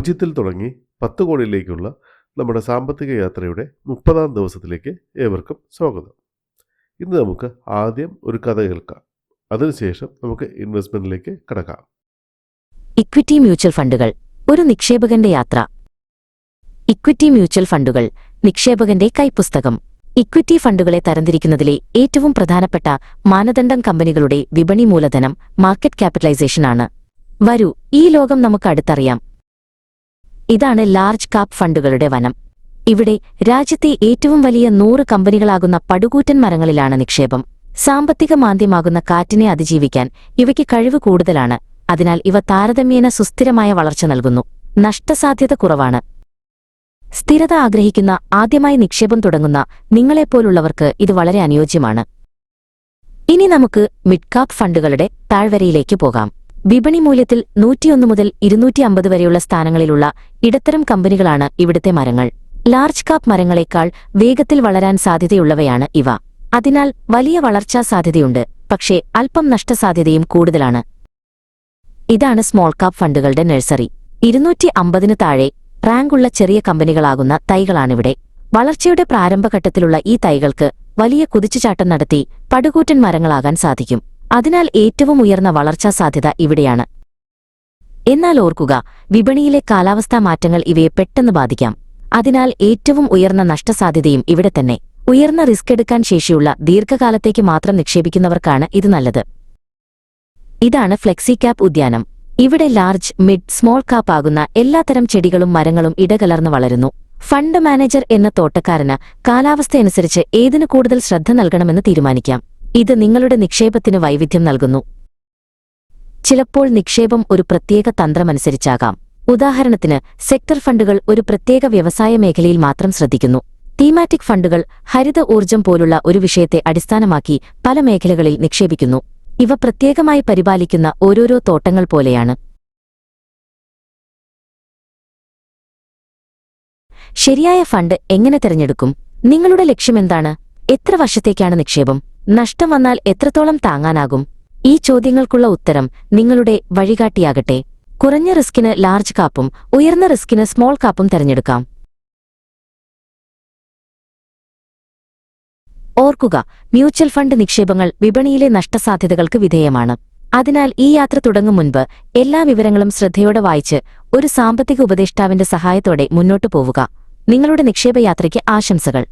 പൂജ്യത്തിൽ തുടങ്ങി പത്ത് കോടിയിലേക്കുള്ള നമ്മുടെ സാമ്പത്തിക യാത്രയുടെ മുപ്പതാം ദിവസത്തിലേക്ക് ഏവർക്കും സ്വാഗതം. ഇന്ന് നമുക്ക് ആദ്യം ഒരു കഥ കേൾക്കാം. അതിനുശേഷം നമുക്ക് ഇൻവെസ്റ്റ്മെന്റിലേക്ക് കടക്കാം. ഇക്വിറ്റി മ്യൂച്വൽ ഫണ്ടുകൾ ഒരു നിക്ഷേപകന്റെ യാത്ര. ഇക്വിറ്റി മ്യൂച്വൽ ഫണ്ടുകൾ നിക്ഷേപകന്റെ കൈപ്പുസ്തകം. ഇക്വിറ്റി ഫണ്ടുകളെ തരംതിരിക്കുന്നതിലെ ഏറ്റവും പ്രധാനപ്പെട്ട മാനദണ്ഡം കമ്പനികളുടെ വിപണി മൂലധനം മാർക്കറ്റ് ക്യാപിറ്റലൈസേഷനാണ് വരൂ ഈ ലോകം നമുക്ക് അടുത്തറിയാം. ഇതാണ് ലാർജ് കാപ്പ് ഫണ്ടുകളുടെ വനം. ഇവിടെ രാജ്യത്തെ ഏറ്റവും വലിയ നൂറ് കമ്പനികളാകുന്ന പടുകൂറ്റൻ മരങ്ങളിലാണ് നിക്ഷേപം. സാമ്പത്തിക മാന്ദ്യമാകുന്ന കാറ്റിനെ അതിജീവിക്കാൻ ഇവയ്ക്ക് കഴിവ് കൂടുതലാണ്. അതിനാൽ ഇവ താരതമ്യേന സുസ്ഥിരമായ വളർച്ച നൽകുന്നു. നഷ്ടസാധ്യത കുറവാണ്. സ്ഥിരത ആഗ്രഹിക്കുന്ന ആദ്യമായി നിക്ഷേപം തുടങ്ങുന്ന നിങ്ങളെപ്പോലുള്ളവർക്ക് ഇത് വളരെ അനുയോജ്യമാണ്. ഇനി നമുക്ക് മിഡ്കാപ്പ് ഫണ്ടുകളുടെ താഴ്വരയിലേക്ക് പോകാം. വിപണി മൂല്യത്തിൽ നൂറ്റിയൊന്ന് മുതൽ ഇരുന്നൂറ്റി അമ്പത് വരെയുള്ള സ്ഥാനങ്ങളിലുള്ള ഇടത്തരം കമ്പനികളാണ് ഇവിടുത്തെ മരങ്ങൾ. ലാർജ് കാപ്പ് മരങ്ങളെക്കാൾ വേഗത്തിൽ വളരാൻ സാധ്യതയുള്ളവയാണ് ഇവ. അതിനാൽ വലിയ വളർച്ചാ സാധ്യതയുണ്ട് പക്ഷേ അല്പം നഷ്ടസാധ്യതയും കൂടുതലാണ്. ഇതാണ് സ്മോൾ കാപ്പ് ഫണ്ടുകളുടെ നഴ്സറി. ഇരുന്നൂറ്റി അമ്പതിന് താഴെ റാങ്കുള്ള ചെറിയ കമ്പനികളാകുന്ന തൈകളാണിവിടെ. വളർച്ചയുടെ പ്രാരംഭഘട്ടത്തിലുള്ള ഈ തൈകൾക്ക് വലിയ കുതിച്ചുചാട്ടം നടത്തി പടുകൂറ്റൻ മരങ്ങളാകാൻ സാധിക്കും. അതിനാൽ ഏറ്റവും ഉയർന്ന വളർച്ചാ സാധ്യത ഇവിടെയാണ്. എന്നാൽ ഓർക്കുക വിപണിയിലെ കാലാവസ്ഥാ മാറ്റങ്ങൾ ഇവയെ പെട്ടെന്ന് ബാധിക്കാം. അതിനാൽ ഏറ്റവും ഉയർന്ന നഷ്ടസാധ്യതയും ഇവിടെ തന്നെ. ഉയർന്ന റിസ്ക് എടുക്കാൻ ശേഷിയുള്ള ദീർഘകാലത്തേക്ക് മാത്രം നിക്ഷേപിക്കുന്നവർക്കാണ് ഇത് നല്ലത്. ഇതാണ് ഫ്ലെക്സി ക്യാപ് ഉദ്യാനം. ഇവിടെ ലാർജ് മിഡ് സ്മോൾ കാപ്പ് ആകുന്ന എല്ലാത്തരം ചെടികളും മരങ്ങളും ഇടകലർന്ന് വളരുന്നു. ഫണ്ട് മാനേജർ എന്ന തോട്ടക്കാരന് കാലാവസ്ഥയനുസരിച്ച് ഏതിനു കൂടുതൽ ശ്രദ്ധ നൽകണമെന്ന് തീരുമാനിക്കാം. ഇത് നിങ്ങളുടെ നിക്ഷേപത്തിന് വൈവിധ്യം നൽകുന്നു. ചിലപ്പോൾ നിക്ഷേപം ഒരു പ്രത്യേക തന്ത്രമനുസരിച്ചാകാം. ഉദാഹരണത്തിന് സെക്ടർ ഫണ്ടുകൾ ഒരു പ്രത്യേക വ്യവസായ മേഖലയിൽ മാത്രം ശ്രദ്ധിക്കുന്നു. തീമാറ്റിക് ഫണ്ടുകൾ ഹരിത ഊർജം പോലുള്ള ഒരു വിഷയത്തെ അടിസ്ഥാനമാക്കി പല മേഖലകളിൽ നിക്ഷേപിക്കുന്നു. ഇവ പ്രത്യേകമായി പരിപാലിക്കുന്ന ഓരോരോ തോട്ടങ്ങൾ പോലെയാണ്. ശരിയായ ഫണ്ട് എങ്ങനെ തിരഞ്ഞെടുക്കും? നിങ്ങളുടെ ലക്ഷ്യമെന്താണ്? എത്ര വർഷത്തേക്കാണ് നിക്ഷേപം? നഷ്ടം വന്നാൽ എത്രത്തോളം താങ്ങാനാകും? ഈ ചോദ്യങ്ങൾക്കുള്ള ഉത്തരം നിങ്ങളുടെ വഴികാട്ടിയാകട്ടെ. കുറഞ്ഞ റിസ്കിന് ലാർജ് കാപ്പും ഉയർന്ന റിസ്കിന് സ്മോൾ കാപ്പും തിരഞ്ഞെടുക്കാം. ഓർക്കുക മ്യൂച്വൽ ഫണ്ട് നിക്ഷേപങ്ങൾ വിപണിയിലെ നഷ്ടസാധ്യതകൾക്ക് വിധേയമാണ്. അതിനാൽ ഈ യാത്ര തുടങ്ങും മുൻപ് എല്ലാ വിവരങ്ങളും ശ്രദ്ധയോടെ വായിച്ച് ഒരു സാമ്പത്തിക ഉപദേഷ്ടാവിന്റെ സഹായത്തോടെ മുന്നോട്ടു പോവുക. നിങ്ങളുടെ നിക്ഷേപയാത്രയ്ക്ക് ആശംസകൾ.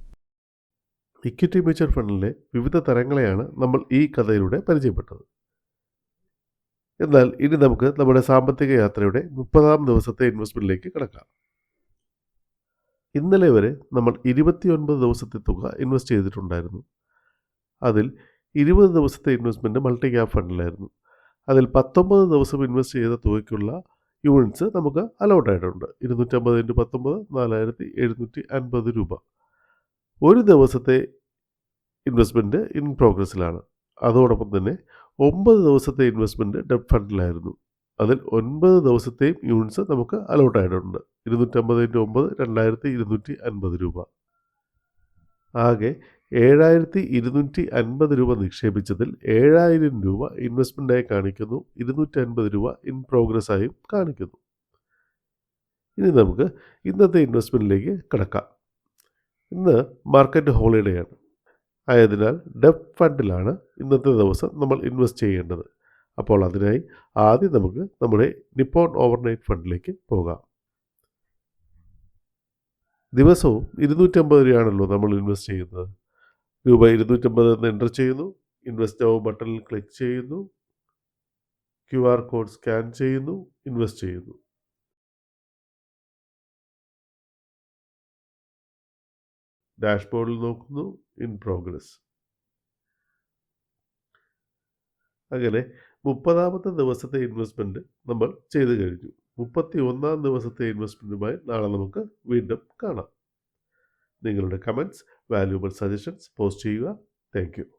ഇക്വിറ്റി മ്യൂച്വൽ ഫണ്ടിലെ വിവിധ തരങ്ങളെയാണ് നമ്മൾ ഈ കഥയിലൂടെ പരിചയപ്പെട്ടത്. എന്നാൽ ഇനി നമുക്ക് നമ്മുടെ സാമ്പത്തിക യാത്രയുടെ മുപ്പതാം ദിവസത്തെ ഇൻവെസ്റ്റ്മെന്റിലേക്ക് കിടക്കാം. ഇന്നലെ വരെ നമ്മൾ ഇരുപത്തിയൊൻപത് ദിവസത്തെ തുക ഇൻവെസ്റ്റ് ചെയ്തിട്ടുണ്ടായിരുന്നു. അതിൽ ഇരുപത് ദിവസത്തെ ഇൻവെസ്റ്റ്മെന്റ് മൾട്ടി ക്യാപ് ഫണ്ടിലായിരുന്നു അതിൽ പത്തൊമ്പത് ദിവസം ഇൻവെസ്റ്റ് ചെയ്ത തുകയ്ക്കുള്ള യൂണിറ്റ്സ് നമുക്ക് അലോട്ട് ആയിട്ടുണ്ട്. ഇരുന്നൂറ്റമ്പത് ഇന്റു പത്തൊമ്പത് നാലായിരത്തി എഴുന്നൂറ്റി അൻപത് രൂപ. ഒരു ദിവസത്തെ ഇൻവെസ്റ്റ്മെന്റ് ഇൻ പ്രോഗ്രസ്സിലാണ് അതോടൊപ്പം തന്നെ ഒമ്പത് ദിവസത്തെ ഇൻവെസ്റ്റ്മെന്റ് ഡെബ് ഫണ്ടിലായിരുന്നു അതിൽ ഒൻപത് ദിവസത്തെയും യൂണിറ്റ്സ് നമുക്ക് അലോട്ടായിട്ടുണ്ട് ഇരുന്നൂറ്റമ്പത് ഇന്റു ഒമ്പത് രണ്ടായിരത്തി ഇരുന്നൂറ്റി അൻപത് രൂപ. ആകെ ഏഴായിരത്തി ഇരുന്നൂറ്റി അൻപത് രൂപ നിക്ഷേപിച്ചതിൽ ഏഴായിരം രൂപ ഇൻവെസ്റ്റ്മെന്റായി കാണിക്കുന്നു. ഇരുന്നൂറ്റി അൻപത് രൂപ ഇൻ പ്രോഗ്രസ്സായും കാണിക്കുന്നു. ഇനി നമുക്ക് ഇന്നത്തെ ഇൻവെസ്റ്റ്മെന്റിലേക്ക് കിടക്കാം. ഇന്ന് മാർക്കറ്റ് ഹോളിഡേ ആണ്. ആയതിനാൽ ഡെബ് ഫണ്ടിലാണ് ഇന്നത്തെ ദിവസം നമ്മൾ ഇൻവെസ്റ്റ് ചെയ്യേണ്ടത്. അപ്പോൾ അതിനായി ആദ്യം നമുക്ക് നമ്മുടെ നിപ്പോൺ ഓവർനൈറ്റ് ഫണ്ടിലേക്ക് പോകാം. ദിവസവും ഇരുന്നൂറ്റമ്പത് രൂപയാണല്ലോ നമ്മൾ ഇൻവെസ്റ്റ് ചെയ്യുന്നത്. രൂപ ഇരുന്നൂറ്റമ്പത് എന്ന് എന്റർ ചെയ്യുന്നു. ഇൻവെസ്റ്റ് ഔ ബട്ടണിൽ ക്ലിക്ക് ചെയ്യുന്നു. ക്യു ആർ കോഡ് സ്കാൻ ചെയ്യുന്നു. ഇൻവെസ്റ്റ് ചെയ്യുന്നു. ഡാഷ്ബോർഡിൽ നോക്കുന്നു ഇൻ പ്രോഗ്രസ് അങ്ങനെ മുപ്പതാമത്തെ ദിവസത്തെ ഇൻവെസ്റ്റ്മെന്റ് നമ്മൾ ചെയ്തു കഴിഞ്ഞു. മുപ്പത്തി ഒന്നാം ദിവസത്തെ ഇൻവെസ്റ്റ്മെന്റുമായി നാളെ നമുക്ക് വീണ്ടും കാണാം. നിങ്ങളുടെ കമന്റ്സ് വാല്യൂബിൾ സജഷൻസ് പോസ്റ്റ് ചെയ്യുക. താങ്ക്